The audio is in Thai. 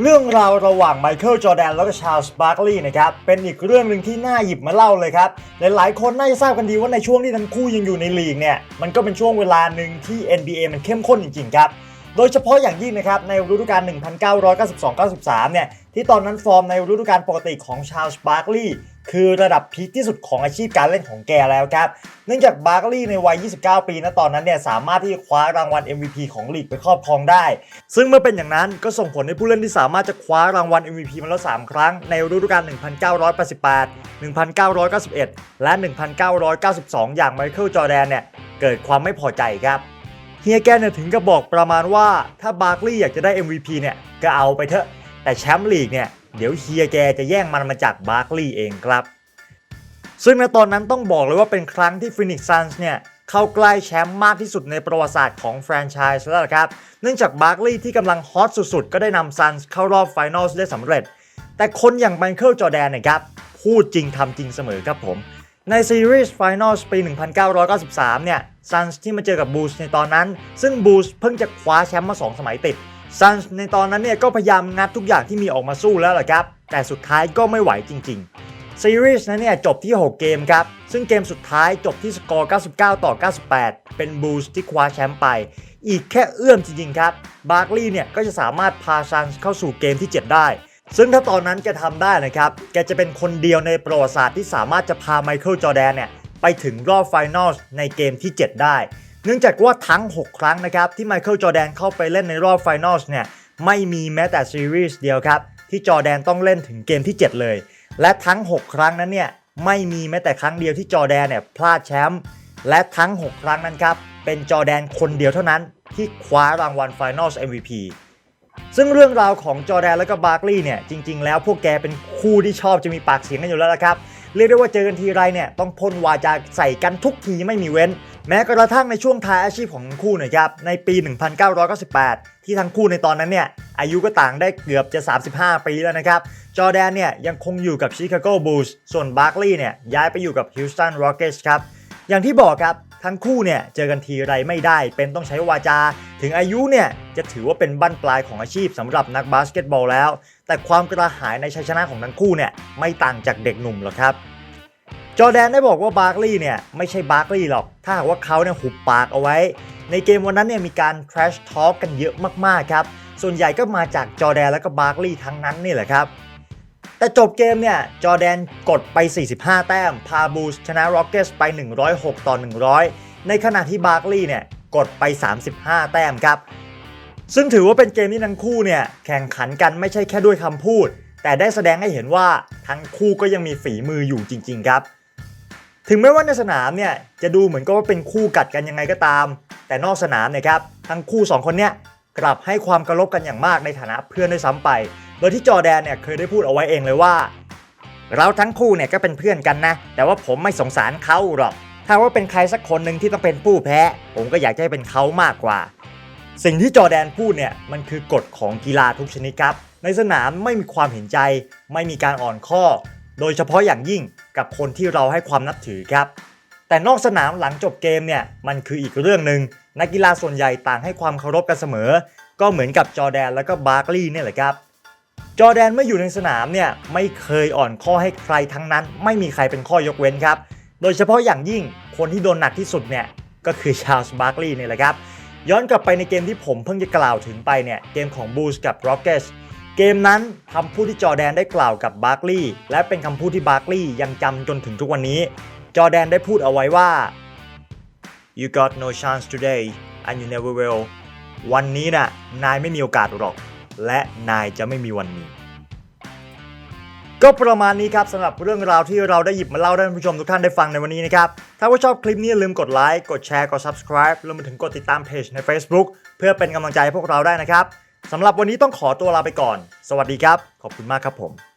เรื่องราวระหว่างไมเคิลจอร์แดนแล้วก็ชาลส์บาร์คลีย์นะครับเป็นอีกเรื่องหนึ่งที่น่าหยิบมาเล่าเลยครับ หลายๆ คนน่าจะทราบกันดีว่าในช่วงที่ทั้งคู่ยังอยู่ในลีกเนี่ยมันก็เป็นช่วงเวลาหนึ่งที่ NBA มันเข้มข้นจริงๆครับ โดยเฉพาะอย่างยิ่งนะครับในฤดูกาล 1992-93 เนี่ย ที่ตอนนั้นฟอร์มในฤดูกาลปกติของชาลส์บาร์คลีย์คือระดับพีคที่สุดของอาชีพการเล่นของแกแล้วครับ เนื่องจากบาร์คลีย์ในวัย 29 ปีนะตอนนั้นเนี่ยสามารถที่จะคว้ารางวัล MVP ของลีกไปครอบครองได้ ซึ่งเมื่อเป็นอย่างนั้นก็ส่งผลให้ผู้เล่นที่สามารถจะคว้ารางวัล MVP มาแล้ว 3 ครั้ง ในฤดูกาล 1988 1991 และ 1992 อย่างไมเคิลจอร์แดนเนี่ยเกิดความไม่พอใจครับเฮียแกเนี่ยถึงกับบอกประมาณว่าถ้าบาร์คลีย์อยากจะได้ MVP เนี่ยก็เอาไปเถอะ แต่แชมป์ลีกเนี่ยเดี๋ยวเฮียแกจะแย่งมันมาจากบาร์คลีย์เองครับ ซึ่งในตอนนั้นต้องบอกเลยว่าเป็นครั้งที่ฟินิกซ์ซันส์เนี่ยเข้าใกล้แชมป์มากที่สุดในประวัติศาสตร์ของแฟรนไชส์แล้วละครับ เนื่องจากบาร์คลีย์ที่กำลังฮอตสุดๆ ก็ได้นำซันส์เข้ารอบไฟนอลได้สำเร็จ แต่คนอย่างไมเคิลจอแดนเนี่ยครับพูดจริงทำจริงเสมอครับผม ในซีรีส์ไฟนอลปี 1993 เนี่ยซันส์ที่มาเจอกับบูสในตอนนั้น ซึ่งบูสเพิ่งจะคว้าแชมป์มา 2 สมัยติด ซันส์ในตอนนั้นเนี่ยก็พยายามงัดทุกอย่างที่มีออกมาสู้แล้วล่ะครับ แต่สุดท้ายก็ไม่ไหวจริงๆ ซีรีส์นั้นเนี่ยจบที่ 6 เกมครับ ซึ่งเกมสุดท้ายจบที่สกอร์ 99 ต่อ 98 เป็นบูสที่คว้าแชมป์ไป อีกแค่เอื้อมจริงๆครับ บาร์คลีย์เนี่ยก็จะสามารถพาซันส์เข้าสู่เกมที่ 7 ได้ ซึ่งถ้าตอนนั้นแกทำได้นะครับ แกจะเป็นคนเดียวในประวัติศาสตร์ที่สามารถจะพาไมเคิลจอแดนเนี่ยไปถึงรอบไฟนอลในเกมที่ 7 ได้ เนื่องจากว่าทั้ง 6 ครั้งนะครับที่ไมเคิลจอแดนเข้าไปเล่นในรอบไฟนอลเนี่ยไม่มีแม้แต่ซีรีส์เดียวครับ ที่จอแดนต้องเล่นถึงเกมที่ 7 เลย และทั้ง 6 ครั้งนั้นเนี่ยไม่มีแม้แต่ครั้งเดียวที่จอแดนเนี่ยพลาดแชมป์และทั้ง 6 ครั้งนั้นครับเป็นจอแดนคนเดียวเท่านั้น ที่คว้ารางวัล Finals MVP ซึ่งเรื่องราวของจอแดนและก็บาร์คลีย์เนี่ยจริง ๆ แล้วพวกแกเป็นคู่ที่ชอบจะมีปากเสียงกันอยู่แล้วละครับ เรียกได้ว่าเจอกันทีไรเนี่ยต้องพ่นวาจาใส่กันทุกทีไม่มีเว้น แม้กระทั่งในช่วงท้ายอาชีพของทั้งคู่นะครับในปี 1998 ที่ทั้งคู่ในตอนนั้นเนี่ยอายุก็ต่างได้เกือบจะ 35 ปีแล้วนะครับ จอแดนเนี่ยยังคงอยู่กับชิคาโกบูลส์ส่วนบาร์คลีย์เนี่ยย้ายไปอยู่กับฮิวสตันร็อกเกตส์ครับอย่างที่บอกครับ ทั้งคู่เนี่ยเจอกันทีไรไม่ได้ เป็นต้องใช้วาจา ถึงอายุเนี่ยจะถือว่าเป็นบั้นปลายของอาชีพสำหรับนักบาสเกตบอลแล้ว แต่ความกระหายในชัยชนะของทั้งคู่เนี่ยไม่ต่างจากเด็กหนุ่มหรอกครับจอแดนได้บอกว่าบาร์คลีย์เนี่ยไม่ใช่บาร์คลีย์หรอก ถ้าหากว่าเขาเนี่ยหุบปากเอาไว้ ในเกมวันนั้นเนี่ยมีการ trash talk กันเยอะมากๆครับ ส่วนใหญ่ก็มาจากจอแดนและก็บาร์คลีย์ทั้งนั้นนี่แหละครับ แต่จบเกมเนี่ย จอแดนกดไป 45 แต้ม พาบูสชนะร็อกเก็ตไป 106 ต่อ 100 ในขณะที่บาร์คลีย์เนี่ย กดไป 35 แต้มครับ ซึ่งถือว่าเป็นเกมที่ทั้งคู่เนี่ย แข่งขันกันไม่ใช่แค่ด้วยคำพูด แต่ได้แสดงให้เห็นว่าทั้งคู่ก็ยังมีฝีมืออยู่จริง ๆ ครับ ถึงแม้ว่าในสนามเนี่ย จะดูเหมือนกับว่าเป็นคู่กัดกันยังไงก็ตาม แต่นอกสนามเนี่ยครับ ทั้งคู่ 2 คนเนี่ย กลับให้ความเคารพกันอย่างมากในฐานะเพื่อนด้วยซ้ำไป โดยที่จอแดนเนี่ยเคยได้พูดเอาไว้เองเลยว่า เราทั้งคู่เนี่ยก็เป็นเพื่อนกันนะ แต่ว่าผมไม่สงสารเขาหรอก ถ้าว่าเป็นใครสักคนหนึ่งที่ต้องเป็นผู้แพ้ ผมก็อยากจะให้เป็นเขามากกว่า สิ่งที่จอแดนพูดเนี่ยมันคือกฎของกีฬาทุกชนิดครับ ในสนามไม่มีความเห็นใจ ไม่มีการอ่อนข้อ โดยเฉพาะอย่างยิ่งกับคนที่เราให้ความนับถือครับ แต่นอกสนามหลังจบเกมเนี่ยมันคืออีกเรื่องหนึ่ง นักกีฬาส่วนใหญ่ต่างให้ความเคารพกันเสมอ ก็เหมือนกับจอแดนแล้วก็บาร์คลีย์เนี่ยแหละครับจอแดนเมื่ออยู่ในสนามเนี่ยไม่เคยอ่อนข้อให้ใครทั้งนั้น ไม่มีใครเป็นข้อยกเว้นครับ โดยเฉพาะอย่างยิ่งคนที่โดนหนักที่สุดเนี่ยก็คือชาลส์บาร์คลีย์เนี่ยแหละครับ ย้อนกลับไปในเกมที่ผมเพิ่งจะกล่าวถึงไปเนี่ยเกมของบูสกับโรเก็ตเกมนั้นคำพูดที่จอแดนได้กล่าวกับบาร์คลีย์และเป็นคำพูดที่บาร์คลีย์ยังจำจนถึงทุกวันนี้ จอแดนได้พูดเอาไว้ว่า you got no chance today and you never will วันนี้น่ะนายไม่มีโอกาสหรอก และนายจะไม่มีวันนี้ ก็ประมาณนี้ครับสำหรับเรื่องราวที่เราได้หยิบมาเล่าให้ท่านผู้ชมทุกท่านได้ฟังในวันนี้นะครับ ถ้าว่าชอบคลิปนี้อย่าลืมกดไลค์กดแชร์กด subscribe รวมไปถึงกดติดตามเพจใน Facebook เพื่อเป็นกำลังใจให้พวกเราได้นะครับสำหรับวันนี้ต้องขอตัวลาไปก่อน สวัสดีครับ ขอบคุณมากครับผม